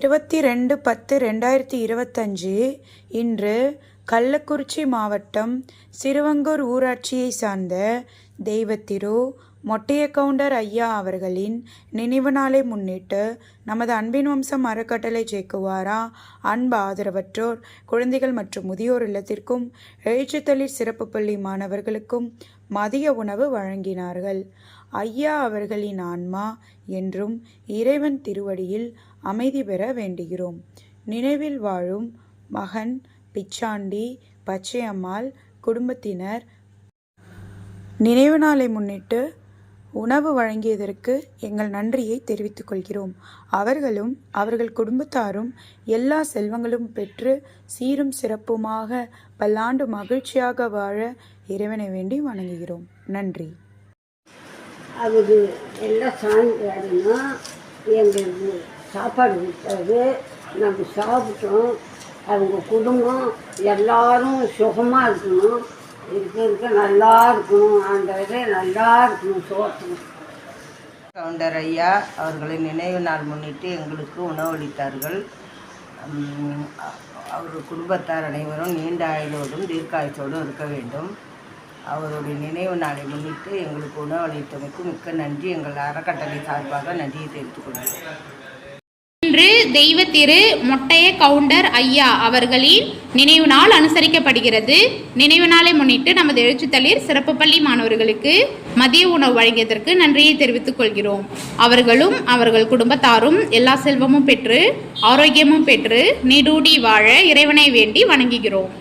இருபத்தி ரெண்டு பத்து ரெண்டாயிரத்தி இருபத்தஞ்சு இன்று கள்ளக்குறிச்சி மாவட்டம் சிறுவங்கூர் ஊராட்சியை சார்ந்த தெய்வத்திரு மொட்டையக்கவுண்டர் ஐயா அவர்களின் நினைவு நாளை முன்னிட்டு நமது அன்பின் வம்சம் அறக்கட்டளை ஜேக்குவாரா அன்பு ஆதரவற்றோர் குழந்தைகள் மற்றும் முதியோர் இல்லத்திற்கும் எழுச்சித்தளிர் சிறப்பு பள்ளி மாணவர்களுக்கும் மதிய உணவு வழங்கினார்கள். ஐயா அவர்களின் ஆன்மா என்றும் இறைவன் திருவடியில் அமைதி பெற வேண்டுகிறோம். நினைவில் வாழும் மகன் பிச்சாண்டி பச்சையம்மாள் குடும்பத்தினர் நினைவு நாளை முன்னிட்டு உணவு வழங்கியதற்கு எங்கள் நன்றியை தெரிவித்துக் கொள்கிறோம். அவர்களும் அவர்கள் குடும்பத்தாரும் எல்லா செல்வங்களும் பெற்று சீரும் சிறப்புமாக பல்லாண்டு மகிழ்ச்சியாக வாழ இறைவனை வேண்டி வணங்குகிறோம். நன்றி. அவர் எல்லாம் சாயங்காலம்னா எங்களுக்கு சாப்பாடு கொடுத்தாரு நாங்கள் சாப்பிட்டோம். அவங்க குடும்பம் எல்லாரும் சுகமாக இருக்கணும். இருக்க இருக்க நல்லா இருக்கணும் ஆண்டவரே நல்லா இருக்கணும் கவுண்டர் ஐயா அவர்களின் நினைவு நாள் முன்னிட்டு எங்களுக்கு உணவளித்தார்கள். அவர் குடும்பத்தார் அனைவரும் நீண்ட ஆயுளோடும் தீர்க்காயுசோடும் இருக்க வேண்டும். அவருடைய நினைவு நாளை முன்னிட்டு எங்களுக்கு உணவளித்தமைக்கு மிக்க நன்றி. எங்கள் அறக்கட்டளை சார்பாக நன்றியை தெரிவித்துக் கொள்கிறேன் இன்று தெய்வ திரு மொட்டைய கவுண்டர் ஐயா அவர்களின் நினைவு நாள் அனுசரிக்கப்படுகிறது. நினைவு நாளை முன்னிட்டு நமது எழுச்சித்தளிர் சிறப்பு பள்ளி மாணவர்களுக்கு மதிய உணவு வழங்கியதற்கு நன்றியை தெரிவித்துக் கொள்கிறோம். அவர்களும் அவர்கள் குடும்பத்தாரும் எல்லா செல்வமும் பெற்று ஆரோக்கியமும் பெற்று நீடூடி வாழ இறைவனை வேண்டி வணங்குகிறோம்.